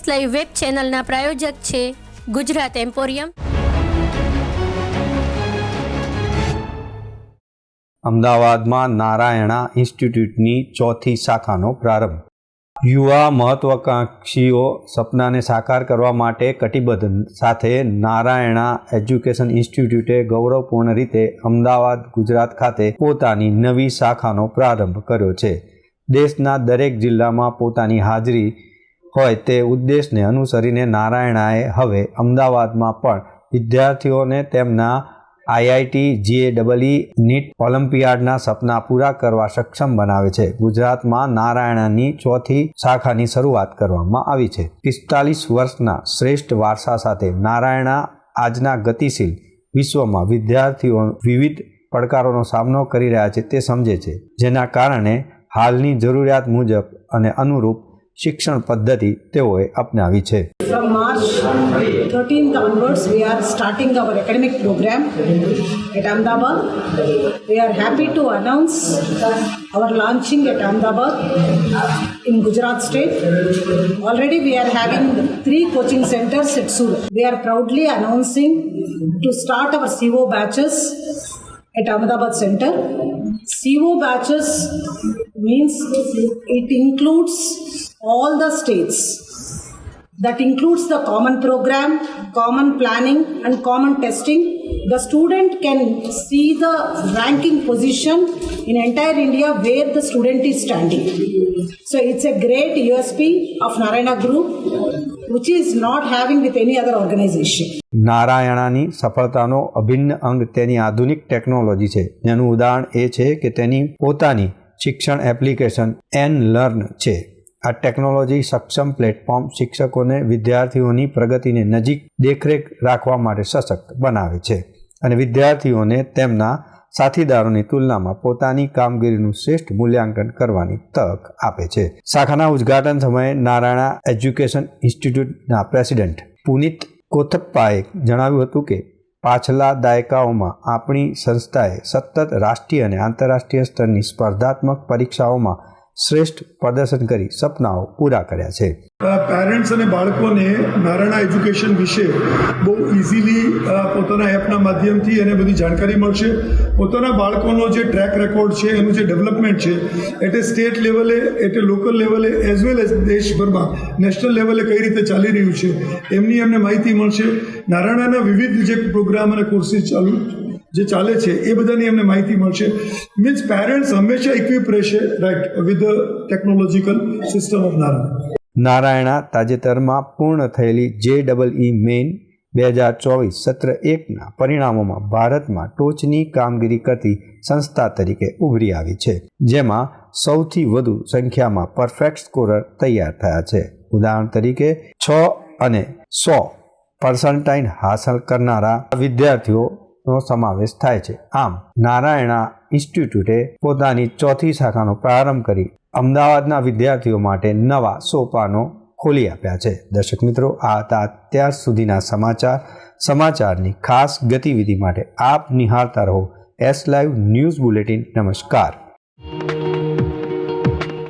S live web ચેનલના પ્રાયોજક છે Gujarat emporium. અમદાવાદમાં નારાયણા ઇન્સ્ટિટ્યૂટની ચોથી શાખાનો પ્રારંભ. યુવા મહત્વાકાંક્ષીઓ સપનાને સાકાર કરવા માટે કટિબદ્ધ સાથે નારાયણા એજ્યુકેશન ઇન્સ્ટિટ્યૂટે ગૌરવપૂર્ણ રીતે અમદાવાદ, ગુજરાત ખાતે પોતાની નવી શાખાનો પ્રારંભ કર્યો છે. દેશના દરેક જિલ્લામાં પોતાની હાજરી હોય તે ઉદ્દેશને અનુસરીને નારાયણાએ હવે અમદાવાદમાં પણ વિદ્યાર્થીઓને તેમના આઈઆઈટી જીએડબલઈ નીટ ઓલિમ્પિયાડના સપના પૂરા કરવા સક્ષમ બનાવે છે. ગુજરાતમાં નારાયણની ચોથી શાખાની શરૂઆત કરવામાં આવી છે. પિસ્તાલીસ વર્ષના શ્રેષ્ઠ વારસા સાથે નારાયણા આજના ગતિશીલ વિશ્વમાં વિદ્યાર્થીઓ વિવિધ પડકારોનો સામનો કરી રહ્યા છે તે સમજે છે. જેના કારણે હાલની જરૂરિયાત મુજબ અને અનુરૂપ શિક્ષણ પદ્ધતિ તેઓએ અપનાવી છે From March 13th onwards, we are starting our academic program at Ahmedabad. We are happy to announce our launching at Ahmedabad in Gujarat state. Already we are having three coaching centers at Surat. We are proudly announcing to start our CO batches at Ahmedabad center. CO batches means it includes all the states that includes the common program, common planning, and common testing. The student can see the ranking position in entire India where the student is standing. So it's a great USP of Narayana Group, which is not having with any other organization. નારાયણાની સફળતાનો અભિન્ન અંગ તેની આધુનિક technology છે જેનું ઉદાહરણ એ છે કે તેની પોતાની શિક્ષણ એપ્લિકેશન એન લર્ન છે આ ટેકનોલોજી સક્ષમ પ્લેટફોર્મ શિક્ષકોને વિદ્યાર્થીઓની પ્રગતિને નજીક દેખરેખ રાખવા માટે સશક્ત બનાવે છે અને વિદ્યાર્થીઓને તેમના સાથીદારોની તુલનામાં પોતાની કામગીરીનું શ્રેષ્ઠ મૂલ્યાંકન કરવાની તક આપે છે. શાખાના ઉદ્ઘાટન સમયે નારાયણા એજ્યુકેશન ઇન્સ્ટિટ્યૂટના પ્રેસિડેન્ટ પુનિત કોથપ્પાએ જણાવ્યું હતું કે, પાછલા દાયકાઓમાં આપણી સંસ્થાએ સતત રાષ્ટ્રીય અને આંતરરાષ્ટ્રીય સ્તરની સ્પર્ધાત્મક પરીક્ષાઓમાં શ્રેષ્ઠ પ્રદર્શન કરી સપનાઓ પૂરા કર્યા છે. પેરેન્ટ્સ અને બાળકોને નારાયણા એજ્યુકેશન વિશે બહુ ઇઝીલી પોતાના એપના માધ્યમથી એને બધી જાણકારી મળશે. પોતાના બાળકોનો જે ટ્રેક રેકોર્ડ છે, એનું જે ડેવલપમેન્ટ છે એટલે સ્ટેટ લેવલે એટલે લોકલ લેવલે એઝ વેલ એઝ દેશભરમાં નેશનલ લેવલે કઈ રીતે ચાલી રહ્યું છે, એમની એમને માહિતી મળશે. નારાયણાના વિવિધ જે પ્રોગ્રામ અને કોર્સિસ ચાલુ જે ચાલે છે, એ બધાની એમને માહિતી મળશે. મીન્સ પેરેન્ટ્સ હંમેશા ઇક્વિપ રહેશે right with technological system of Narayan Narayana તાજેતરમાં પૂર્ણ થયેલી જે ડબલ ઈ મેઇન બે હજાર ચોવીસ સત્ર એકના પરિણામોમાં ભારતમાં ટોચની કામગીરી કરતી સંસ્થા તરીકે ઉભરી આવી છે, જેમાં સૌથી વધુ સંખ્યામાં પરફેક્ટ સ્કોરર તૈયાર થયા છે. ઉદાહરણ તરીકે, છ અને સો પર્સન્ટાઇન હાંસલ કરનારા વિદ્યાર્થીઓનો સમાવેશ થાય છે. આમ, નારાયણા ઇન્સ્ટિટ્યૂટે પોતાની ચોથી શાખાનો પ્રારંભ કરી અમદાવાદના વિદ્યાર્થીઓ માટે નવા સોપાનો ખોલી આપ્યા છે. દર્શક મિત્રો, આ હતા અત્યાર સુધીના સમાચાર. સમાચારની ખાસ ગતિવિધિ માટે આપ નિહાળતા રહો. એસ લાઈવ ન્યૂઝ બુલેટિન નમસ્કાર.